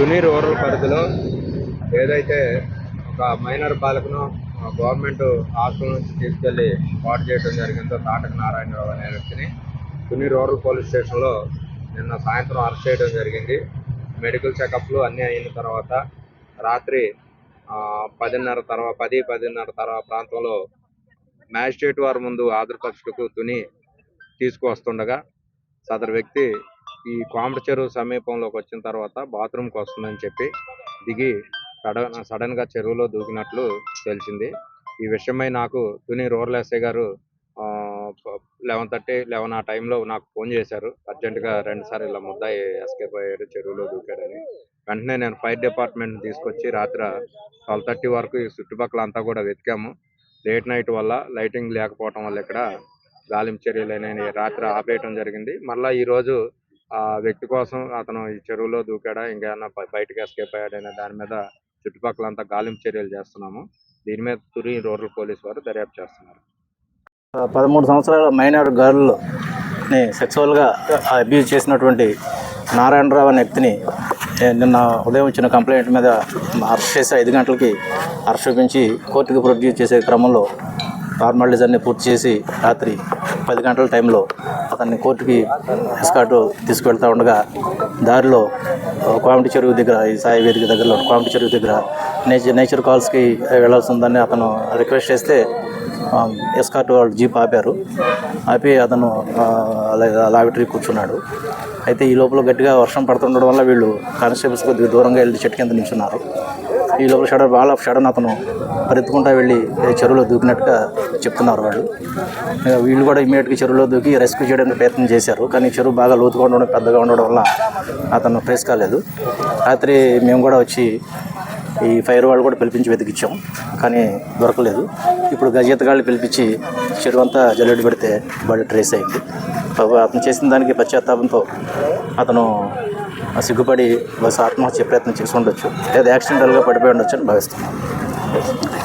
Tuni rural పరిధిలో ఏదైతే ఒక మైనర్ బాలకను గవర్నమెంట్ హాస్టల్ నుంచి తీసుకెళ్ళి పాటు చేయడం జరిగిందో తాటక నారాయణరావు అనే వ్యక్తిని తుని రూరల్ పోలీస్ స్టేషన్లో నిన్న సాయంత్రం అరెస్ట్ చేయడం జరిగింది. మెడికల్ చెకప్లు అన్నీ అయిన తర్వాత రాత్రి పదిన్నర తర్వాత పది పదిన్నర తర్వాత ప్రాంతంలో మ్యాజిస్ట్రేట్ వారి ముందు హాజరుపరచుటకు తుని తీసుకువస్తుండగా సదరు వ్యక్తి ఈ కోమటి చెరువు సమీపంలోకి వచ్చిన తర్వాత బాత్రూమ్కి వస్తుందని చెప్పి దిగి సడన్ సడన్గా చెరువులో దూకినట్లు తెలిసింది. ఈ విషయమై నాకు తుని రూరల్ ఎస్ఐ గారు లెవెన్ థర్టీ లెవెన్ ఆ టైంలో నాకు ఫోన్ చేశారు. అర్జెంటుగా రెండుసార్లు ఇలా ముద్దాయి ఎస్కేప్ అయ్యాడు చెరువులో దూకాడని. వెంటనే నేను ఫైర్ డిపార్ట్మెంట్ తీసుకొచ్చి రాత్రి ట్వెల్వ్ థర్టీ వరకు ఈ చుట్టుపక్కల అంతా కూడా వెతికాము. లేట్ నైట్ వల్ల లైటింగ్ లేకపోవటం వల్ల ఇక్కడ గాలింపు చర్యలు అనేవి రాత్రి ఆపేయటం జరిగింది. మళ్ళీ ఈరోజు ఆ వ్యక్తి కోసం అతను ఈ చెరువులో దూకాడా ఇంకేమన్నా బయటకు ఎస్కేప్ అయ్యాడనే దాని మీద చుట్టుపక్కల అంతా గాలింపు చర్యలు చేస్తున్నాము. దీని మీద తురి రూరల్ పోలీస్ వారు దర్యాప్తు చేస్తున్నారు. పదమూడు సంవత్సరాల మైనార్ గర్ల్ని సెక్సువల్గా అబ్యూజ్ చేసినటువంటి నారాయణరావు అనే వ్యక్తిని నిన్న ఉదయం వచ్చిన కంప్లైంట్ మీద అరెస్ట్ చేసి ఐదు గంటలకి అరెస్ట్ చూపించి కోర్టుకి ప్రొడ్యూస్ చేసే క్రమంలో ఫార్మాలిటీస్ అన్నీ పూర్తి చేసి రాత్రి పది గంటల టైంలో అతన్ని కోర్టుకి ఎస్కాటు తీసుకువెళ్తా ఉండగా దారిలో కోమటి చెరువు దగ్గర ఈ సాయి వేదిక దగ్గరలో కోమటి చెరువు దగ్గర నేచర్ నేచర్ కాల్స్కి వెళ్ళాల్సి ఉందని అతను రిక్వెస్ట్ చేస్తే ఎస్కాట్ వాళ్ళు జీప్ ఆపారు. ఆపి అతను అలా లాబిటరీ కూర్చున్నాడు. అయితే ఈ లోపల గట్టిగా వర్షం పడుతుండడం వల్ల వీళ్ళు కానిస్టేబుల్స్ కొద్దిగా దూరంగా వెళ్ళి చెట్టు కింద నిల్చున్నారు ఈ లోపల షడర్ వాళ్ళ ఆఫ్ షడన్ అతను పరిగెత్తుకుంటా వెళ్ళి చెరువులో దూకినట్టుగా చెప్తున్నారు వాళ్ళు. వీళ్ళు కూడా ఇమీడియట్గా చెరువులో దూకి రెస్క్యూ చేయడానికి ప్రయత్నం చేశారు. కానీ చెరువు బాగా లోతుగా ఉండడం పెద్దగా ఉండడం వల్ల అతను ట్రేస్ కాలేదు. రాత్రి మేము కూడా వచ్చి ఈ ఫైర్ వాళ్ళు కూడా పిలిపించి వెతికిచ్చాం. కానీ దొరకలేదు. ఇప్పుడు గజేతగాళ్ళు పిలిపించి చెరువు అంతా జల్లెడ పెడితే బాడీ ట్రేస్ అయింది. అతను చేసిన దానికి పశ్చాత్తాపంతో అతను సిగ్గుపడి బస్ ఆత్మహత్య ప్రయత్నం చేసి ఉండొచ్చు లేదా యాక్సిడెంటల్గా పడిపోయి ఉండొచ్చు అని భావిస్తున్నాను.